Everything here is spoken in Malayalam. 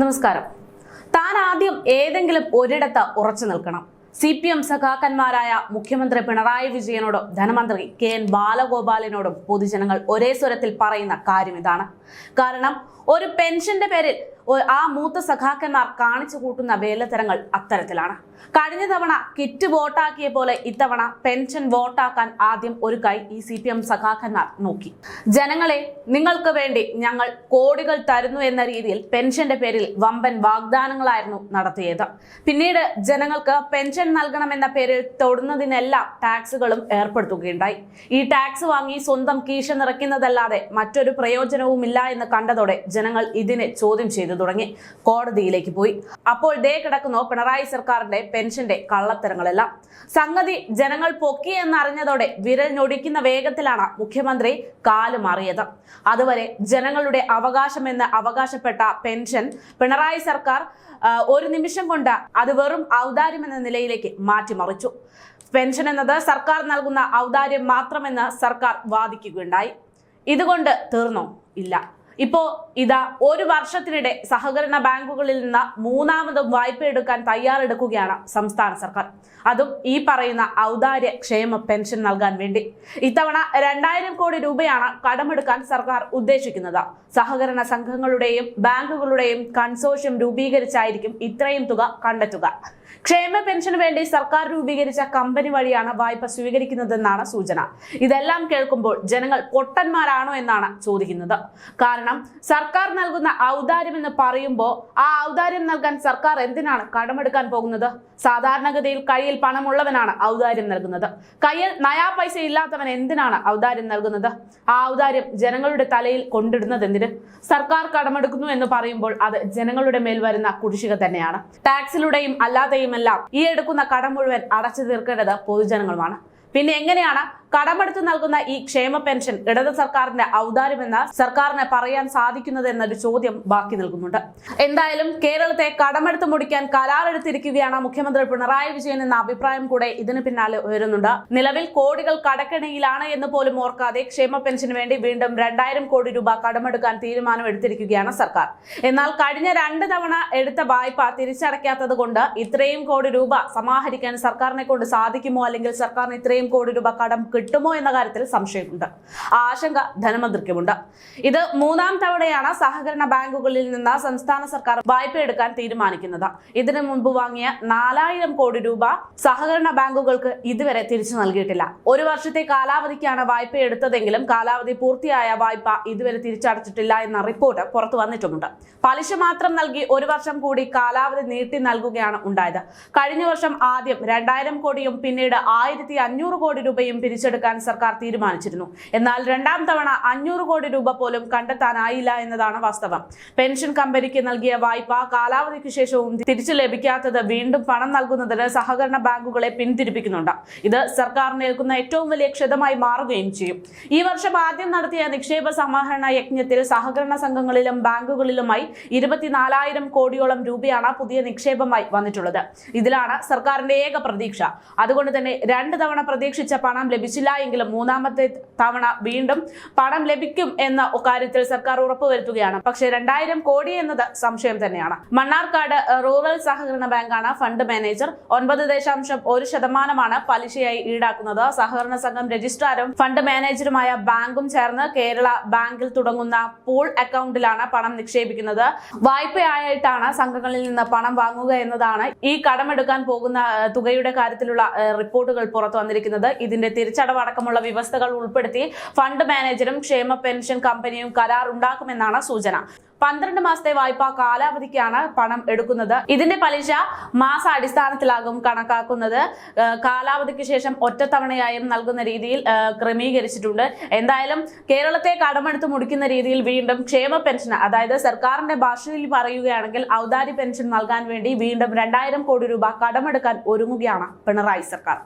നമസ്കാരം. താൻ ആദ്യം ഏതെങ്കിലും ഒരിടത്ത് ഉറച്ചു നിൽക്കണം. സി പി എം സഖാക്കന്മാരായ മുഖ്യമന്ത്രി പിണറായി വിജയനോടും ധനമന്ത്രി കെ എൻ ബാലഗോപാലിനോടും പൊതുജനങ്ങൾ ഒരേ സ്വരത്തിൽ പറയുന്ന കാര്യം ഇതാണ്. കാരണം ഒരു പെൻഷന്റെ പേരിൽ ആ മൂത്ത സഖാക്കന്മാർ കാണിച്ചു കൂട്ടുന്ന വേലത്തരങ്ങൾ അത്തരത്തിലാണ്. കഴിഞ്ഞ തവണ കിറ്റ് വോട്ടാക്കിയ പോലെ ഇത്തവണ പെൻഷൻ വോട്ടാക്കാൻ ആദ്യം ഒരു കൈ ഈ സി പി എം സഖാക്കന്മാർ നോക്കി. ജനങ്ങളെ നിങ്ങൾക്ക് വേണ്ടി ഞങ്ങൾ കോടികൾ തരുന്നു എന്ന രീതിയിൽ പെൻഷന്റെ പേരിൽ വമ്പൻ വാഗ്ദാനങ്ങളായിരുന്നു നടത്തിയത്. പിന്നീട് ജനങ്ങൾക്ക് പെൻഷൻ നൽകണമെന്ന പേരിൽ തൊടുന്നതിനെല്ലാം ടാക്സുകളും ഏർപ്പെടുത്തുകയുണ്ടായി. ഈ ടാക്സ് വാങ്ങി സ്വന്തം കീശ നിറയ്ക്കുന്നതല്ലാതെ മറ്റൊരു പ്രയോജനവുമില്ല എന്ന് കണ്ടതോടെ ജനങ്ങൾ ഇതിനെ ചോദ്യം ചെയ്തു. തുടങ്ങി. കോടതിയിലേക്ക് പോയി. അപ്പോൾ ദേ കിടക്കുന്നു പിണറായി സർക്കാരിന്റെ പെൻഷന്റെ കള്ളത്തരങ്ങളെല്ലാം. സംഗതി ജനങ്ങൾ പൊക്കി എന്നറിഞ്ഞതോടെ വിരൽ ഞൊടിക്കുന്ന വേഗത്തിലാണ് മുഖ്യമന്ത്രി കാലുമാറിയത് അതുവരെ ജനങ്ങളുടെ അവകാശമെന്ന് അവകാശപ്പെട്ട പെൻഷൻ പിണറായി സർക്കാർ ഒരു നിമിഷം കൊണ്ട് അത് വെറും ഔദാര്യം എന്ന നിലയിലേക്ക് മാറ്റിമറിച്ചു. പെൻഷൻ എന്നത് സർക്കാർ നൽകുന്ന ഔദാര്യം മാത്രമെന്ന് സർക്കാർ വാദിക്കുകയുണ്ടായി. ഇതുകൊണ്ട് തീർന്നോ? ഇല്ല. ഇപ്പോ ഇതാ ഒരു വർഷത്തിനിടെ സഹകരണ ബാങ്കുകളിൽ നിന്ന് മൂന്നാമതും വായ്പ എടുക്കാൻ തയ്യാറെടുക്കുകയാണ് സംസ്ഥാന സർക്കാർ. അതും ഈ പറയുന്ന ഔദാര്യ ക്ഷേമ പെൻഷൻ നൽകാൻ വേണ്ടി. ഇത്തവണ രണ്ടായിരം കോടി രൂപയാണ് കടമെടുക്കാൻ സർക്കാർ ഉദ്ദേശിക്കുന്നത്. സഹകരണ സംഘങ്ങളുടെയും ബാങ്കുകളുടെയും കൺസോഷ്യം രൂപീകരിച്ചായിരിക്കും ഇത്രയും തുക കണ്ടെത്തുക. ക്ഷേമ പെൻഷന് വേണ്ടി സർക്കാർ രൂപീകരിച്ച കമ്പനി വഴിയാണ് വായ്പ സ്വീകരിക്കുന്നതെന്നാണ് സൂചന. ഇതെല്ലാം കേൾക്കുമ്പോൾ ജനങ്ങൾ പൊട്ടന്മാരാണോ എന്നാണ് ചോദിക്കുന്നത്. കാരണം സർക്കാർ നൽകുന്ന ഔദാര്യം എന്ന് പറയുമ്പോൾ ആ ഔദാര്യം നൽകാൻ സർക്കാർ എന്തിനാണ് കടമെടുക്കാൻ പോകുന്നത്? സാധാരണഗതിയിൽ കയ്യിൽ പണമുള്ളവനാണ് ഔദാര്യം നൽകുന്നത്. കയ്യിൽ നയാ പൈസ ഇല്ലാത്തവൻ എന്തിനാണ് ഔദാര്യം നൽകുന്നത്? ആ ഔദാര്യം ജനങ്ങളുടെ തലയിൽ കൊണ്ടിടുന്നത് എന്തിന്? സർക്കാർ കടമെടുക്കുന്നു എന്ന് പറയുമ്പോൾ അത് ജനങ്ങളുടെ മേൽ വരുന്ന കുടിശ്ശിക തന്നെയാണ്. ടാക്സിലൂടെയും അല്ലാതെയുമെല്ലാം ഈ എടുക്കുന്ന കടം മുഴുവൻ അടച്ചു തീർക്കേണ്ടത് പൊതുജനങ്ങളുമാണ്. പിന്നെ എങ്ങനെയാണ് കടമെടുത്ത് നൽകുന്ന ഈ ക്ഷേമ പെൻഷൻ ഇടത് സർക്കാരിന്റെ ഔദാര്യമെന്ന് സർക്കാരിന് പറയാൻ സാധിക്കുന്നത് എന്നൊരു ചോദ്യം ബാക്കി നിൽക്കുന്നുണ്ട് എന്തായാലും കേരളത്തെ കടമെടുത്ത് മുടിക്കാൻ കരാറെടുത്തിരിക്കുകയാണ് മുഖ്യമന്ത്രി പിണറായി വിജയൻ എന്ന അഭിപ്രായം കൂടെ ഇതിന് പിന്നാലെ ഉയരുന്നുണ്ട്. നിലവിൽ കോടികൾ കടക്കെണിയിലാണ് എന്ന് പോലും ഓർക്കാതെ ക്ഷേമ പെൻഷന് വേണ്ടി വീണ്ടും രണ്ടായിരം കോടി രൂപ കടമെടുക്കാൻ തീരുമാനം എടുത്തിരിക്കുകയാണ് സർക്കാർ. എന്നാൽ കഴിഞ്ഞ രണ്ട് തവണ എടുത്ത വായ്പ തിരിച്ചടയ്ക്കാത്തത് കൊണ്ട് ഇത്രയും കോടി രൂപ സമാഹരിക്കാൻ സർക്കാരിനെ കൊണ്ട് സാധിക്കുമോ അല്ലെങ്കിൽ സർക്കാരിന് ഇത്രയും കോടി രൂപ കടം കിട്ടുമോ എന്ന കാര്യത്തിൽ സംശയമുണ്ട്. ആശങ്ക ധനമന്ത്രിക്കുമുണ്ട്. ഇത് മൂന്നാം തവണയാണ് സഹകരണ ബാങ്കുകളിൽ നിന്ന് സംസ്ഥാന സർക്കാർ വായ്പ എടുക്കാൻ തീരുമാനിക്കുന്നത്. ഇതിനു മുമ്പ് വാങ്ങിയ നാലായിരം കോടി രൂപ സഹകരണ ബാങ്കുകൾക്ക് ഇതുവരെ തിരിച്ചു നൽകിയിട്ടില്ല. ഒരു വർഷത്തെ കാലാവധിക്കാണ് വായ്പ എടുത്തതെങ്കിലും കാലാവധി പൂർത്തിയായ വായ്പ ഇതുവരെ തിരിച്ചടച്ചിട്ടില്ല എന്ന റിപ്പോർട്ട് പുറത്തു വന്നിട്ടുമുണ്ട്. പലിശ മാത്രം നൽകി ഒരു വർഷം കൂടി കാലാവധി നീട്ടി നൽകുകയാണ് ഉണ്ടായത്. കഴിഞ്ഞ വർഷം ആദ്യം രണ്ടായിരം കോടിയും പിന്നീട് ആയിരത്തി അഞ്ഞൂറ് കോടി രൂപയും പിരിച്ചെടുക്കാൻ സർക്കാർ തീരുമാനിച്ചിരുന്നു. എന്നാൽ രണ്ടാം തവണ അഞ്ഞൂറ് കോടി രൂപ പോലും കണ്ടെത്താനായില്ല എന്നതാണ് വാസ്തവം. പെൻഷൻ കമ്പനിക്ക് നൽകിയ വായ്പ കാലാവധിക്ക് ശേഷവും തിരിച്ചു ലഭിക്കാത്തത് വീണ്ടും പണം നൽകുന്നതിന് സഹകരണ ബാങ്കുകളെ പിന്തിരിപ്പിക്കുന്നുണ്ട്. ഇത് സർക്കാർ ഏൽക്കുന്ന ഏറ്റവും വലിയ ക്ഷതമായി മാറുകയും ചെയ്യും. ഈ വർഷം ആദ്യം നടത്തിയ നിക്ഷേപ സമാഹരണ യജ്ഞത്തിൽ സഹകരണ സംഘങ്ങളിലും ബാങ്കുകളിലുമായി ഇരുപത്തിനാലായിരം കോടിയോളം രൂപയാണ് പുതിയ നിക്ഷേപമായി വന്നിട്ടുള്ളത്. ഇതിലാണ് സർക്കാരിന്റെ ഏക പ്രതീക്ഷ. അതുകൊണ്ട് തന്നെ രണ്ട് തവണ പ്രതീക്ഷിച്ച പണം ലഭിച്ചില്ല എങ്കിലും മൂന്നാമത്തെ തവണ വീണ്ടും പണം ലഭിക്കും എന്ന കാര്യത്തിൽ സർക്കാർ ഉറപ്പുവരുത്തുകയാണ്. പക്ഷേ രണ്ടായിരം കോടി എന്നത് സംശയം തന്നെയാണ്. മണ്ണാർക്കാട് റൂറൽ സഹകരണ ബാങ്കാണ് ഫണ്ട് മാനേജർ. ഒൻപത് ദശാംശം ഒരു ശതമാനമാണ് പലിശയായി ഈടാക്കുന്നത്. സഹകരണ സംഘം രജിസ്ട്രാറും ഫണ്ട് മാനേജറുമായ ബാങ്കും ചേർന്ന് കേരള ബാങ്കിൽ തുടങ്ങുന്ന പൂൾ അക്കൗണ്ടിലാണ് പണം നിക്ഷേപിക്കുന്നത്. വായ്പയായിട്ടാണ് സംഘങ്ങളിൽ നിന്ന് പണം വാങ്ങുക എന്നതാണ് ഈ കടമെടുക്കാൻ പോകുന്ന തുകയുടെ കാര്യത്തിലുള്ള റിപ്പോർട്ടുകൾ പുറത്തു വന്നിരിക്കുന്നത്. ഇതിന്റെ തിരിച്ചടവ് അടക്കമുള്ള വ്യവസ്ഥകൾ ഉൾപ്പെടുത്തി ഫണ്ട് മാനേജറും ക്ഷേമ പെൻഷൻ കമ്പനിയും കരാർ ഉണ്ടാക്കുമെന്നാണ് സൂചന. പന്ത്രണ്ട് മാസത്തെ വായ്പ കാലാവധിക്കാണ് പണം എടുക്കുന്നത്. ഇതിന്റെ പലിശ മാസ അടിസ്ഥാനത്തിലാകും കണക്കാക്കുന്നത് കാലാവധിക്ക് ശേഷം ഒറ്റത്തവണയായും നൽകുന്ന രീതിയിൽ ക്രമീകരിച്ചിട്ടുണ്ട്. എന്തായാലും കേരളത്തെ കടമെടുത്ത് മുടിക്കുന്ന രീതിയിൽ വീണ്ടും ക്ഷേമ പെൻഷൻ അതായത് സർക്കാരിന്റെ ഭാഷയിൽ പറയുകയാണെങ്കിൽ ഔദാരി പെൻഷൻ നൽകാൻ വേണ്ടി വീണ്ടും രണ്ടായിരം കോടി രൂപ കടമെടുക്കാൻ ഒരുങ്ങുകയാണ് പിണറായി സർക്കാർ.